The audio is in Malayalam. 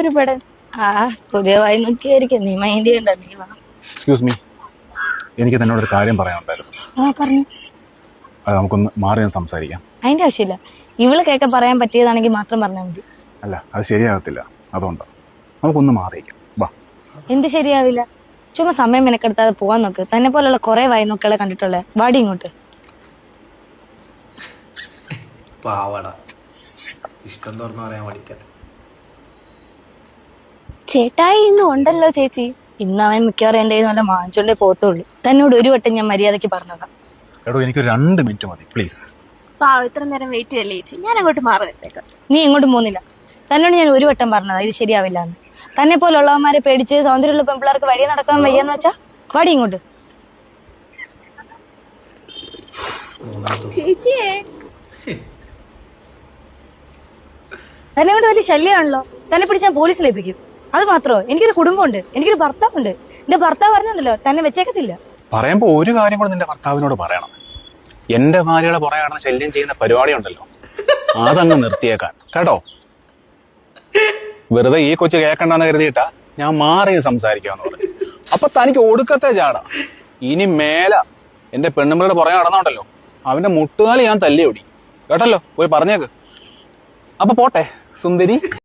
ഒരു പടം ആ പുതിയ വായി നോക്കിയായിരിക്കും. നീ മൈൻഡ് ചെയ്യണ്ട നീ വാ. എക്സ്ക്യൂസ് മീ എനിക്ക് തന്നോടൊരു കാര്യം പറയാനുണ്ടായിരുന്നു. ആ പറഞ്ഞു. അത് നമുക്കൊന്ന് മാറി നിന്ന് സംസാരിക്കാം. അതിന്റെ ആവശ്യമില്ല. ഇവൾ കേൾക്കാൻ പറയാൻ പറ്റിയതാണെങ്കിൽ മാത്രം പറഞ്ഞാൽ മതി. അല്ല അത് ശരിയാകത്തില്ല. അതുകൊണ്ട്. നമുക്കൊന്ന് മാറിയിക്കാം. വാ. എന്ത് ശരിയാവില്ല? ചുമ്മാ സമയം മെനക്കെടുത്താതെ പോവാൻ നോക്ക്. തന്നെ പോലുള്ള കുറെ വായി നോക്കളെ കണ്ടിട്ടുള്ളേ. വാടി ഇങ്ങോട്ട്. പാവട. ഇഷ്ടം തുറന്നു പറയാൻ പഠിക്കാൻ ചേട്ടായി ഇന്ന് ഉണ്ടല്ലോ ചേച്ചി. ഇന്ന് അവൻ മിക്കവാറും എന്റെ നല്ല വാങ്ങിച്ചോണ്ടേ പോത്തുള്ളൂ തന്നോട് ഒരു വട്ടം ഞാൻ മര്യാദയ്ക്ക് പറഞ്ഞതാ. എടോ എനിക്ക് രണ്ട് മിനിറ്റ് മതി പ്ലീസ് പാവ ഇത്ര നേരം വെയിറ്റ് ചെയ്യല്ലേ ചേച്ചി? ഞാൻ അങ്ങോട്ട് മാറി നിന്നേക്കാം. നീ എങ്ങോട്ടും പോകുന്നില്ല. തന്നോട് ഞാൻ ഒരു വട്ടം പറഞ്ഞതാ ഇത് ശരിയാവില്ല എന്ന് തന്നെ പോലുള്ളവന്മാരെ പേടിച്ച് സൗന്ദര്യമുള്ള പെൺപിള്ളേർക്ക് വഴി നടക്കാൻ വയ്യാന്ന് വെച്ചാ? വാടി ഇങ്ങോട്ട്. ചേച്ചിയെ. തന്നെ കൊണ്ട് വലിയ ശല്യമാണല്ലോ. തന്നെ പിടിച്ച് ഞാൻ പോലീസിൽ ഏൽപ്പിക്കും. അത് മാത്രമോ എനിക്കൊരു കുടുംബമുണ്ട്. എനിക്കൊരു ഭർത്താവുണ്ട്. എന്റെ ഭർത്താവ് പറഞ്ഞുണ്ടല്ലോ തന്നെ വെച്ചേക്കത്തില്ല. പറയുമ്പോൾ ഒരു കാര്യം കൂടെ നിന്റെ ഭർത്താവിനോട് പറയണം. എന്റെ ഭാര്യയുടെ പുറകെ ശല്യം ചെയ്യുന്ന പരിപാടി ഉണ്ടല്ലോ. അതങ്ങ് നിർത്തിയേക്കാൻ. കേട്ടോ? വെറുതെ ഈ കൊച്ചു കേൾക്കണ്ടെന്ന് കരുതിയിട്ടാ ഞാൻ മാറി സംസാരിക്കാന്ന് പറഞ്ഞു അപ്പൊ തനിക്ക് ഒടുക്കത്തെ ചാടാ. ഇനി മേല എന്റെ പെണ്ണുമ്പിളുടെ പുറകെ നടന്നുണ്ടല്ലോ അവന്റെ മുട്ടുകാലി ഞാൻ തല്ലി ഓടി കേട്ടല്ലോ? പോയി പറഞ്ഞേക്ക്. അപ്പൊ പോട്ടെ സുന്ദരി.